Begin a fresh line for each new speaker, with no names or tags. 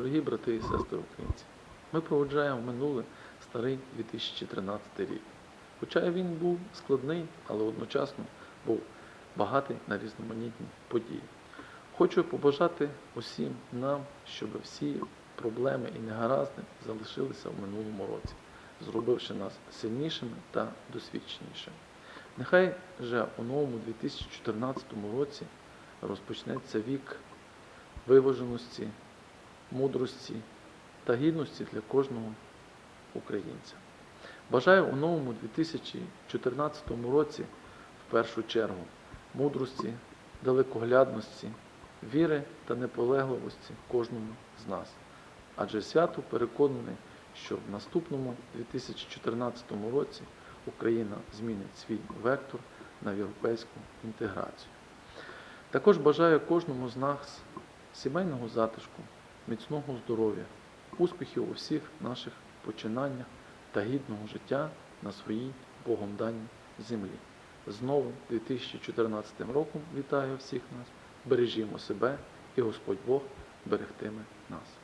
брати і сестри українці, ми проводжаємо минуле старий 2013 рік. Хоча він був складний, але одночасно був багатий на різноманітні події. Хочу побажати усім нам, щоб всі проблеми і негаразди залишилися в минулому році, зробивши нас сильнішими та досвідченішими. Нехай же у новому 2014 році розпочнеться вік виваженості, мудрості та гідності для кожного українця. Бажаю у новому 2014 році в першу чергу мудрості, далекоглядності, віри та неполегливості кожному з нас. Адже свято переконаний, що в наступному 2014 році Україна змінить свій вектор на європейську інтеграцію. Також бажаю кожному з нас сімейного затишку, міцного здоров'я, успіхів у всіх наших починаннях та гідного життя на своїй Богом даній землі. З новим 2014 роком вітаю всіх нас, бережімо себе і Господь Бог берегтиме нас.